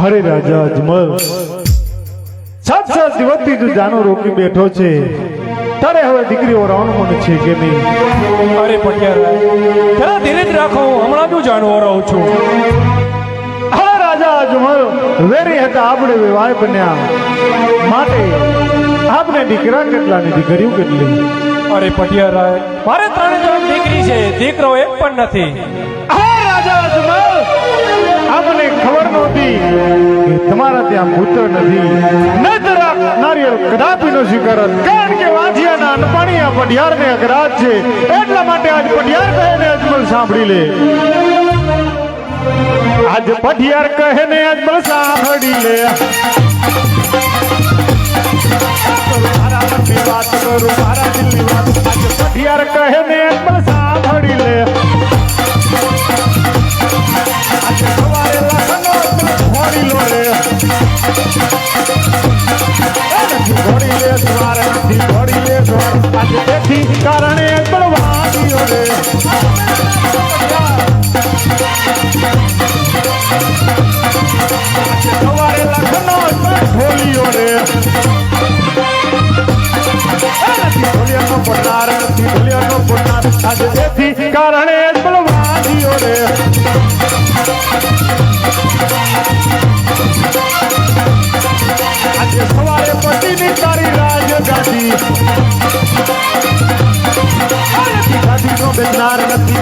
હરે રાજા અજમલ સાત સાત દિવસથી તું જાનો રોકી બેઠો છે. તારે હવે દીકરીઓ રાવણ મને છે કે નહીં? અરે પટિયારા જરા ધીરે જ રાખો હું હમણાં જ જાણવા રહું છું. હા રાજા અજમલ વેરી હતા આપણે વિવાહ બન્યા. માટે આપણે દીકરા કેટલા ને દીકરીઓ કેટલી? અરે પટિયારા મારે ત્રણ ત્રણ દીકરી છે દીકરો એક પણ નથી. કે તમારા ત્યાં પુત્ર નથી. નહીતર આ નારિયેળ કદાપી નો સ્વીકારત. કારણ કે વાંધિયાના અનપાણી આ પઢિયાર ને અઘરાજ છે. એટલા માટે આજ પઢિયાર કહે ને અજમલ સાંભળી લે. આજ પઢિયાર કહે ને અજમલ સાંભળી લે. વાત કરું, મારા દિલની વાત. આજ પઢિયાર કહે ને અજમલ સાંભળી લે. આજે તેથી કારણે બળવાદીઓ રે આજે સવારે લખનો ઢોલીઓ રે એ નથી ઢોલિયાનો પડનાર નથી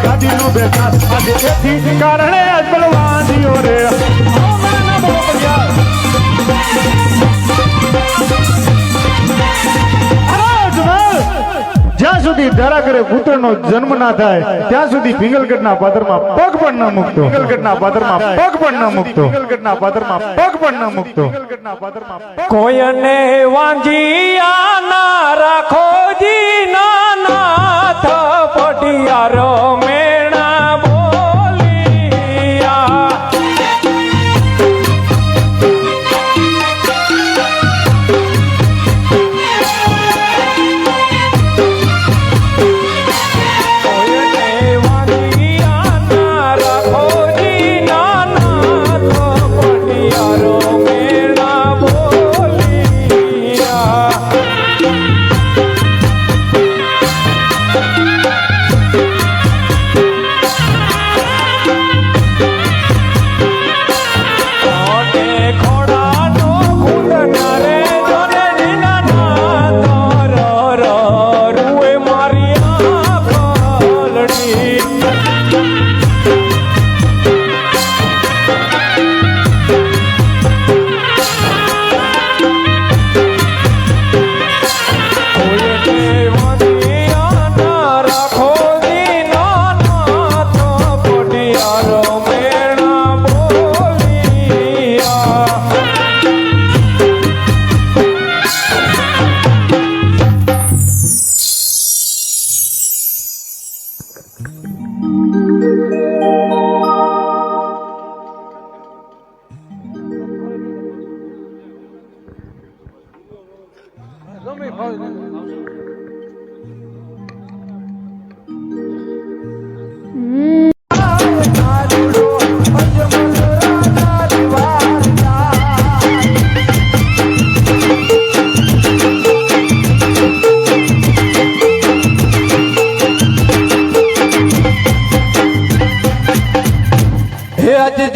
ગાદીનો બેસનાર આજે તેથી કારણે આજ બળવાદીઓ રે જ્યાં સુધી ધરાકરે પુત્રનો જન્મ ના થાય, ત્યાં સુધી ભીંગલગઢના પાદરમાં પગ પણ ન મૂકતો. ભીંગલગઢના પાદરમાં પગ પણ ન મૂકતો. ભીંગલગઢના પાદરમાં પગ પણ ન મૂકતો. ભીંગલગઢના પાદરમાં કોયને વાંજિયા ના રાખો જી નાથ પટિયારો મેણા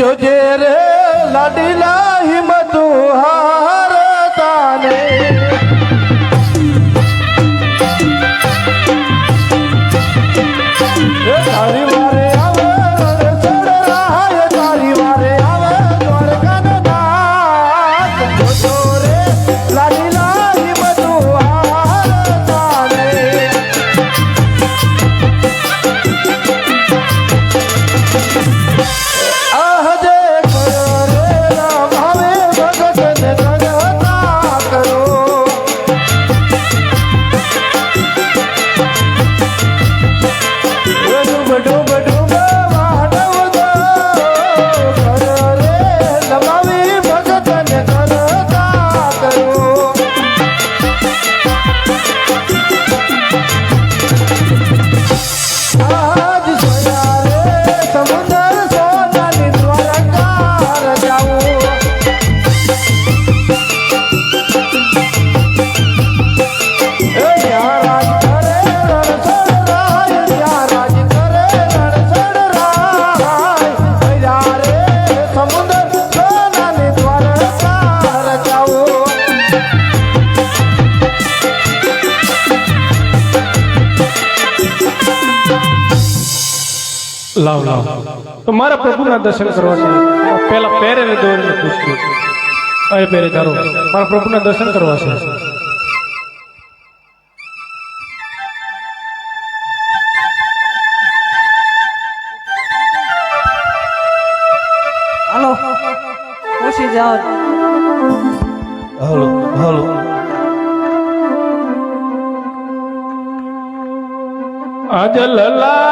જોજે રે લાડીલા હિંમતુ હાર. લાવ લાવ. તો મારા પ્રભુના દર્શન કરવા છે. પેલા પહેરે ને દોરીને પૂછતું અરે પહેરે તારો. મારા પ્રભુના દર્શન કરવા છે. હાલો. પૂછી જાઓ. હાલો હાલો. આજ લલાટે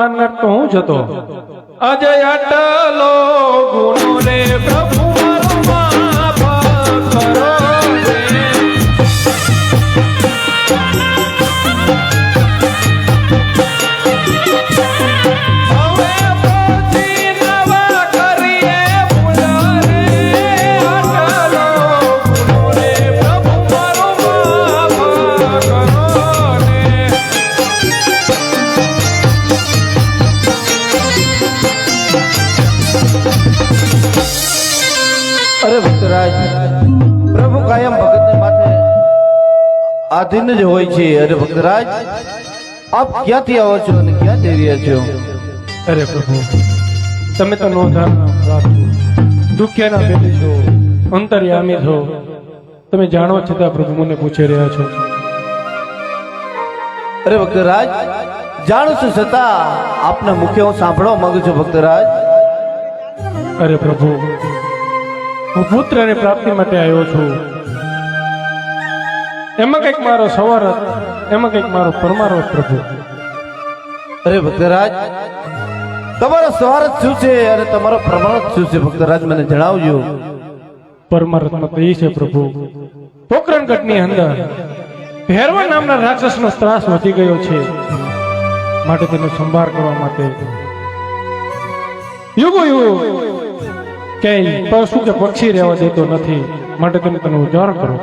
ઈ તો હું જતો અજય અટલો ગુણો રે પ્રભુ આધીન છે અરે ભક્તરાજ આપ ક્યાંથી આવો છો અને ક્યાં જઈ રહ્યા છો? અરે પ્રભુ તમે તો નો દુખ્યાના બેટી છો અંતર્યામી છો. તમે જાણો છતાં પ્રભુ મને પૂછી રહ્યા છો. અરે ભક્તરાજ જાણું છું છતાં આપના મુખે હું સાંભળવા માંગુ છું ભક્તરાજ. અરે પ્રભુ હું પુત્રને પ્રાપ્તિ માટે આવ્યો છું. એમાં કંઈક મારો સવારત એમાં કંઈક મારો પરમારો પ્રભુ. અરે ભક્તરાજ તમારો સ્વાર્થ શું છે? અને તમારો પ્રમાણ શું છે? ભક્તરાજ મને જણાવજો. પરમારથમાં તો એ છે પ્રભુ. પોકરણગઢની અંદર ભેરવા નામના રાક્ષસનો ત્રાસ વધી ગયો છે માટે તેનો સંભાર કરવા માટે. યુગો યુગ ક્યાંય પશુ કે પક્ષી રહેવા દેતો નથી માટે તમે તેનું ઉજાણ કરો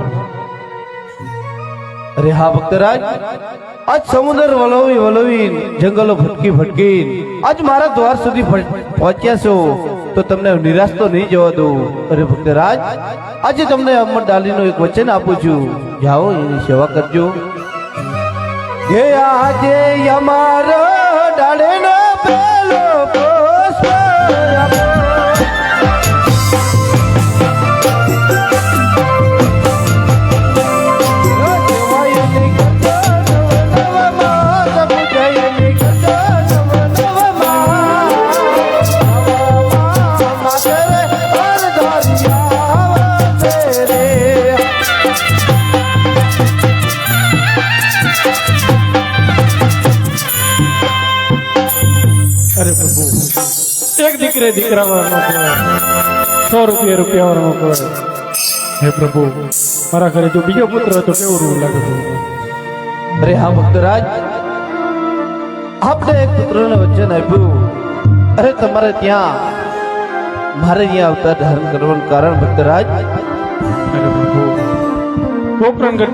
અરે હા ભક્તરાજ, આજ સમુદ્ર વલોવી વલોવી જંગલો ભટકી ભટકી આજ મારા દ્વાર સુધી પહ- પહોંચ્યા છો, તો તમને નિરાશ તો નહીં જવા દઉં. અરે ભક્તરાજ, આજે તમને અમર ડાલીનું એક વચન આપું છું. જાઓ, એની સેવા કરજો. જે આજે અમારો ડાળીનો એક દીકરા વાળાનો કહેવાય સો રૂપિયા રૂપિયા વાળાનો કહેવાય હે પ્રભુ. મારા ઘરે જો બીજો પુત્ર હતો કેવું રૂ લાગે અરે હા ભક્તરાજ. આપણે એક પુત્રને વચન આપ્યું. અરે તમારે ત્યાં મારે અહીંયા અવતાર ધારણ કરવાનું કારણ ભક્તરાજ? અરે પ્રભુ. અંદર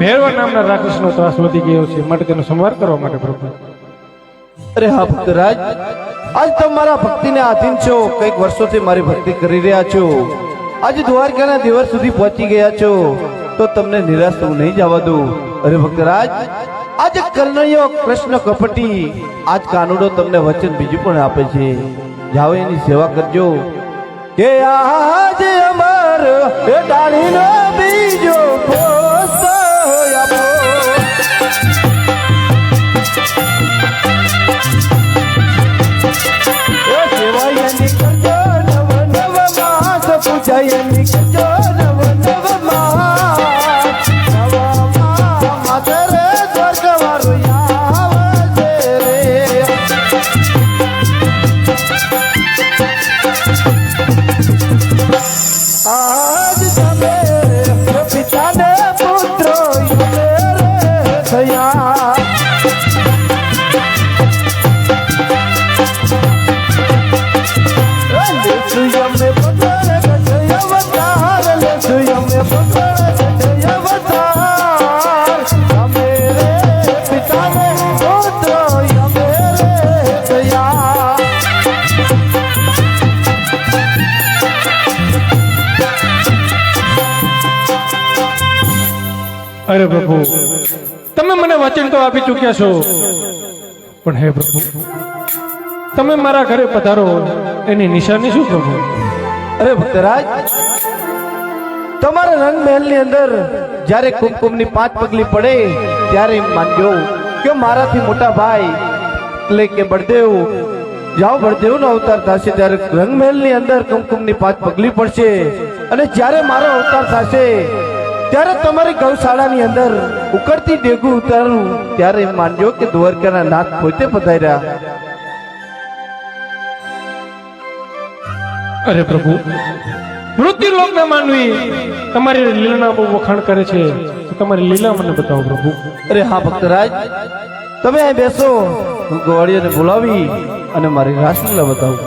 ભેરવા નામના રાક્ષસનો ત્રાસ વધી ગયો છે માટે તેનો સંવાર કરવા માટે પ્રભુ. અરે હા ભક્તરાજ. આજ તમારા ભક્તિને આધીન છો. કંઈક વર્ષોથી મારી ભક્તિ કરી રહ્યા છો. આજે દ્વારકાના દિવસ સુધી પહોંચી ગયા છો. તો તમને નિરાશ હું નહીં જવા દઉં. અરે ભક્તરાજ, આજે કર્ણયો કૃષ્ણ કપટી, આજ કાનુડો તમને વચન બીજું પણ આપે છે. જાઓ એની સેવા કરજો. કે આજે અમર એ ડાળીનો બીજો પુષ્પ દયની કરજો અરે પ્રભુ, તમે મને વચન તો આપી ચૂક્યા છો. પણ હે પ્રભુ, તમે મારા ઘરે પધારો, એની નિશાની શું પ્રભુ? અરે ભક્તરાજ, તમારા રંગ મહેલની અંદર જ્યારે કુમકુમની પાંચ પગલી પડે, ત્યારે માનજો કે મારાથી મોટા ભાઈ, એટલે કે બળદેવ, જાઓ બળદેવ નો અવતાર થશે, ત્યારે રંગ મહેલની અંદર કુમકુમની પાંચ પગલી પડશે. અને જ્યારે મારો અવતાર થશે ત્યારે તમારી ગૌશાળાની અંદર ઉકળતી ડેગું ઉતારું ત્યારે માનજો કે દ્વારકાના નાથ પોતે પધાર્યા. અરે પ્રભુ મૃત્યુ લોકના માનવી તમારી લીલાના બહુ વખાણ કરે છે. તમારી લીલા મને બતાવો પ્રભુ. અરે હા ભક્તરાજ તમે અહીં બેસો હું ગોવાળીઓને બોલાવી અને મારી રાસલીલા બતાવું.